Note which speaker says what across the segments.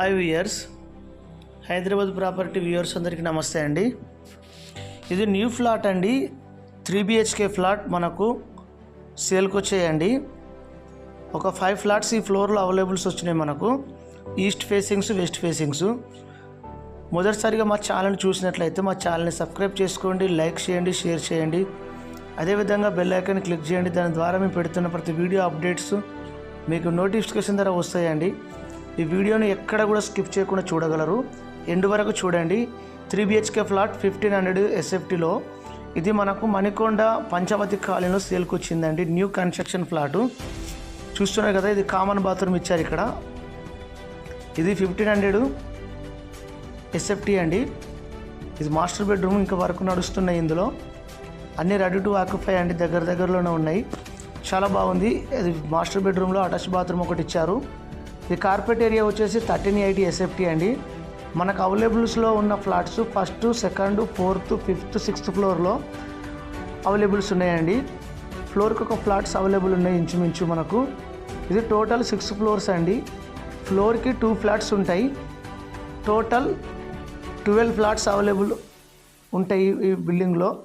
Speaker 1: Hi viewers Hyderabad property viewers అందరికీ నమస్తే అండి. ఇది న్యూ ఫ్లాట్ అండి. త్రీ బిహెచ్కే ఫ్లాట్ మనకు సేల్కి వచ్చాయండి. ఒక ఫైవ్ ఫ్లాట్స్ ఈ ఫ్లోర్లో అవైలబుల్స్ వచ్చినాయి మనకు. ఈస్ట్ ఫేసింగ్స్ వెస్ట్ ఫేసింగ్స్ మొదటిసారిగా మా ఛానల్ చూసినట్లయితే మా ఛానల్ని సబ్స్క్రైబ్ చేసుకోండి లైక్ చేయండి షేర్ చేయండి. అదేవిధంగా బెల్ ఐకాన్ క్లిక్ చేయండి. దాని ద్వారా మేము పెడుతున్న ప్రతి వీడియో అప్డేట్స్ మీకు నోటిఫికేషన్ ద్వారా వస్తాయండి. ఈ వీడియోని ఎక్కడ కూడా స్కిప్ చేయకుండా చూడగలరు. ఎండు వరకు చూడండి. Three BHK flat fifteen hundred ఎస్ఎఫ్టీలో ఇది మనకు మణికొండ పంచవతి కాలనీలో సేల్కి వచ్చిందండి. New construction flat. చూస్తున్నారు కదా ఇది కామన్ బాత్రూమ్ ఇచ్చారు ఇక్కడ. ఇది ఫిఫ్టీన్ హండ్రెడ్ ఎస్ఎఫ్టీ అండి. ఇది మాస్టర్ బెడ్రూమ్ ఇంకా వరకు నడుస్తున్నాయి ఇందులో. అన్నీ రెడీ టు ఆక్యుపై అండి దగ్గర దగ్గరలోనే ఉన్నాయి. చాలా బాగుంది. ఇది మాస్టర్ బెడ్రూమ్లో అటాచ్ బాత్రూమ్ ఒకటి ఇచ్చారు. ఈ కార్పెట్ ఏరియా వచ్చేసి థర్టీన్ ఎయిటీ ఎస్ఎఫ్టీ అండి. మనకు అవైలబుల్స్లో ఉన్న flats first second fourth fifth sixth ఫ్లోర్లో అవైలబుల్స్ ఉన్నాయండి. ఫ్లోర్కి ఒక ఫ్లాట్స్ అవైలబుల్ ఉన్నాయి ఇంచుమించు మనకు. ఇది టోటల్ సిక్స్ ఫ్లోర్స్ అండి. ఫ్లోర్కి టూ ఫ్లాట్స్ ఉంటాయి. టోటల్ ట్వెల్వ్ ఫ్లాట్స్ అవైలబుల్ ఉంటాయి ఈ బిల్డింగ్లో.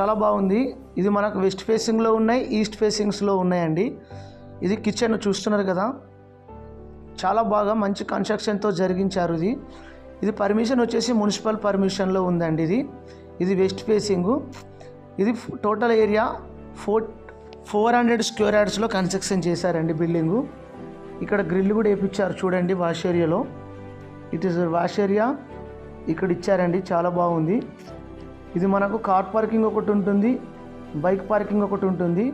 Speaker 1: చాలా బాగుంది. ఇది మనకు వెస్ట్ ఫేసింగ్లో ఉన్నాయి ఈస్ట్ ఫేసింగ్స్లో ఉన్నాయండి. ఇది కిచెన్ చూస్తున్నారు కదా. చాలా బాగా మంచి కన్స్ట్రక్షన్తో జరిగించారు ఇది. ఇది పర్మిషన్ వచ్చేసి మున్సిపల్ పర్మిషన్లో ఉందండి ఇది. ఇది వెస్ట్ ఫేసింగు ఇది total area four four hundred square యార్డ్స్లో construction చేశారండి బిల్డింగు ఇక్కడ గ్రిల్ కూడా వేయించారు చూడండి వాష్ ఏరియాలో ఇట్ ఈస్ వాష్ ఏరియా ఇక్కడ ఇచ్చారండి చాలా బాగుంది. ఇది మనకు కార్ పార్కింగ్ ఒకటి ఉంటుంది బైక్ పార్కింగ్ ఒకటి ఉంటుంది.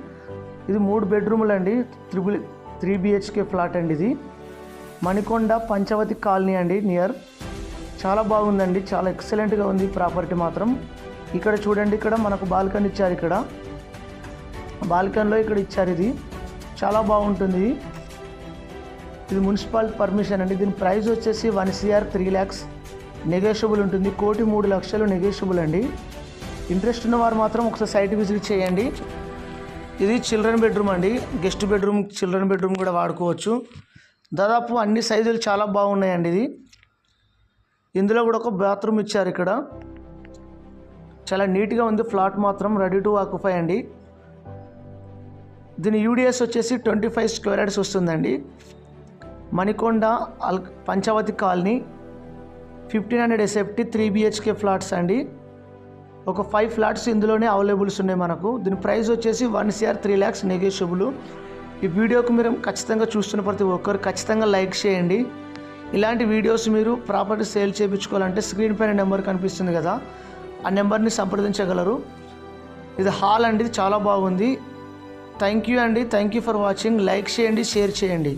Speaker 1: ఇది మూడు బెడ్రూములు అండి త్రిబుల్ త్రీ బిహెచ్కే ఫ్లాట్ అండి ఇది. మణికొండ పంచవతి కాలనీ అండి నియర్ చాలా బాగుందండి చాలా ఎక్సలెంట్గా ఉంది ప్రాపర్టీ మాత్రం. ఇక్కడ చూడండి ఇక్కడ మనకు బాల్కనీ ఇచ్చారు ఇక్కడ. బాల్కనీలో ఇక్కడ ఇచ్చారు ఇది. చాలా బాగుంటుంది. ఇది మున్సిపల్ పర్మిషన్ అండి. దీని ప్రైస్ వచ్చేసి one CR three lakhs. Negotiable ఉంటుంది. కోటి మూడు లక్షలు నెగోషియబుల్ అండి. ఇంట్రెస్ట్ ఉన్నవారు మాత్రం ఒకసారి సైట్ విజిట్ చేయండి. ఇది చిల్డ్రన్ బెడ్రూమ్ అండి. గెస్ట్ బెడ్రూమ్ చిల్డ్రన్ బెడ్రూమ్ కూడా వాడుకోవచ్చు. దాదాపు అన్ని సైజులు చాలా బాగున్నాయండి ఇది. ఇందులో కూడా ఒక బాత్రూమ్ ఇచ్చారు ఇక్కడ. చాలా నీట్గా ఉంది ఫ్లాట్ మాత్రం రెడీ టు ఆక్యుపై అండి. దీని యూడిఎస్ వచ్చేసి ట్వంటీ ఫైవ్ స్క్వేర్ యార్డ్స్ వస్తుందండి. మణికొండ అల్ Panchavati colony fifteen hundred SFT three BHK flats అండి. ఒక ఫైవ్ ఫ్లాట్స్ ఇందులోనే అవైలబుల్స్ ఉన్నాయి మనకు. దీని ప్రైస్ వచ్చేసి one CR three lakhs negotiable. ఈ వీడియోకి మీరు ఖచ్చితంగా చూస్తున్న ప్రతి ఒక్కరు ఖచ్చితంగా లైక్ చేయండి. ఇలాంటి వీడియోస్ మీరు ప్రాపర్టీ సేల్ చేయించుకోవాలంటే స్క్రీన్ పైన నెంబర్ కనిపిస్తుంది కదా ఆ నెంబర్ని సంప్రదించగలరు. ఇది హాల్ అండి ఇది చాలా బాగుంది. థ్యాంక్ యూ అండి thank you for watching. Like చేయండి షేర్ చేయండి.